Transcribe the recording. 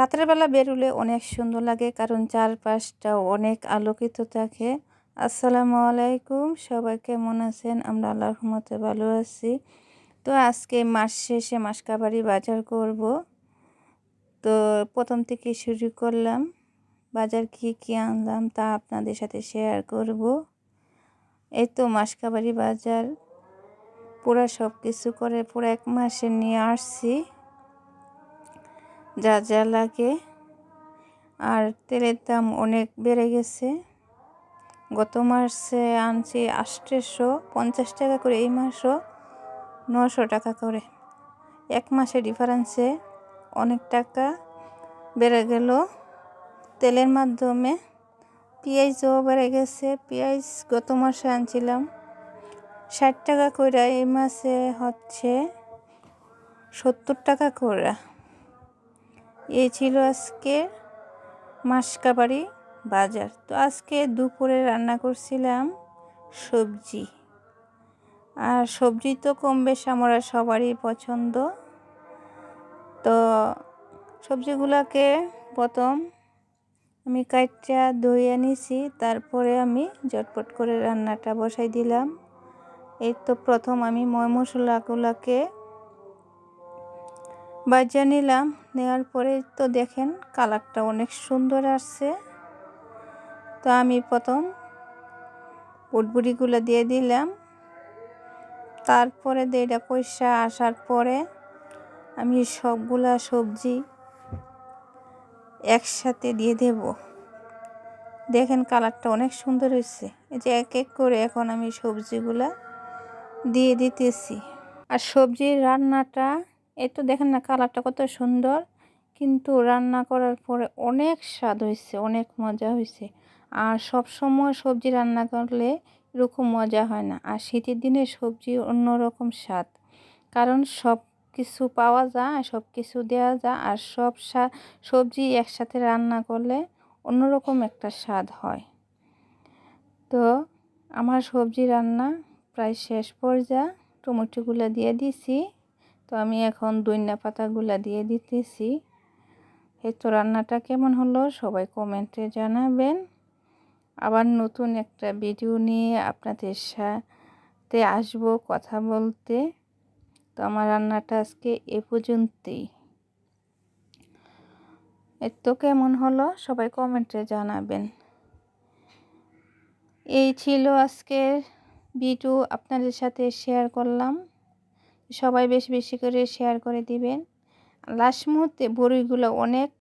রাতের বেলা বেরোলে অনেক সুন্দর লাগে, কারণ চারপাশটা অনেক আলোকিত থাকে। আসসালামু আলাইকুম, সবাই কেমন আছেন? আমরা আল্লাহর রহমতে ভালো আছি। তো আজকে মাস শেষে মাসকাবাড়ি বাজার করব। তো প্রথম থেকে শুরু করলাম, বাজার কি কি আনলাম তা আপনাদের সাথে শেয়ার করব। এই তো মাসকাবাড়ি বাজার, পুরো সব কিছু করে পুরো এক মাসে নিয়ে আসছি। যা যা লাগে। আর তেলের দাম অনেক বেড়ে গেছে। গত মাসে আনছি আষ্টশো পঞ্চাশ টাকা করে, এই মাসও নশো টাকা করে। এক মাসে ডিফারেন্সে অনেক টাকা বেড়ে গেল। তেলের মাধ্যমে পেঁয়াজও বেড়ে গেছে। পেঁয়াজ গত মাসে আনছিলাম ষাট টাকা করে এই মাসে হচ্ছে সত্তর টাকা করে এই ছিল আজকে মাসকাবাড়ি বাজার। তো আজকে দুপুরে রান্না করছিলাম সবজি। আর সবজি তো কম বেশ আমরা সবারই পছন্দ। তো সবজিগুলোকে প্রথম আমি কাইটটা ধুয়ে নিছি তারপরে আমি জটপট করে রান্নাটা বসাই দিলাম। এই তো প্রথম আমি ময় মশলাগুলোকে বাজিয়ে নিলাম। নেওয়ার পরে তো দেখেন কালারটা অনেক সুন্দর আসছে। তো আমি প্রথম বুটবুড়িগুলো দিয়ে দিলাম। তারপরে এটা পয়সা আসার পরে আমি সবগুলা সবজি একসাথে দিয়ে দেব। দেখেন কালারটা অনেক সুন্দর হয়েছে। এই যে এক এক করে এখন আমি সবজিগুলা দিয়ে দিতেছি। আর সবজির রান্নাটা এই তো দেখেন না কালারটা কত সুন্দর। কিন্তু রান্না করার পরে অনেক স্বাদ হয়েছে অনেক মজা হয়েছে আর সব সময় সবজি রান্না করলে এরকম মজা হয় না। আর শীতের দিনে সবজি অন্যরকম স্বাদ। কারণ সব কিছু পাওয়া যায় সব কিছু দেওয়া যায়, আর সব সবজি একসাথে রান্না করলে অন্যরকম একটা স্বাদ হয়। তো আমার সবজি রান্না প্রায় শেষ পর্যায়ে। টমেটোগুলো দিয়ে দিছি। তো আমি এখন দইনা পাতাগুলো দিয়ে দিতেছি। এই তো রান্নাটা কেমন হলো সবাই কমেন্টে জানাবেন। আবার নতুন একটা ভিডিও নিয়ে আপনাদের সাথে আসব কথা বলতে। তো আমার রান্নাটা আজকে এ পর্যন্তই। এর তো কেমন হলো সবাই কমেন্টে জানাবেন। এই ছিল আজকের ভিডিও, আপনাদের সাথে শেয়ার করলাম। সবাই বেশি বেশি করে শেয়ার করে দিবেন। লাস্ট মুহূর্তে বড়িগুলো অনেক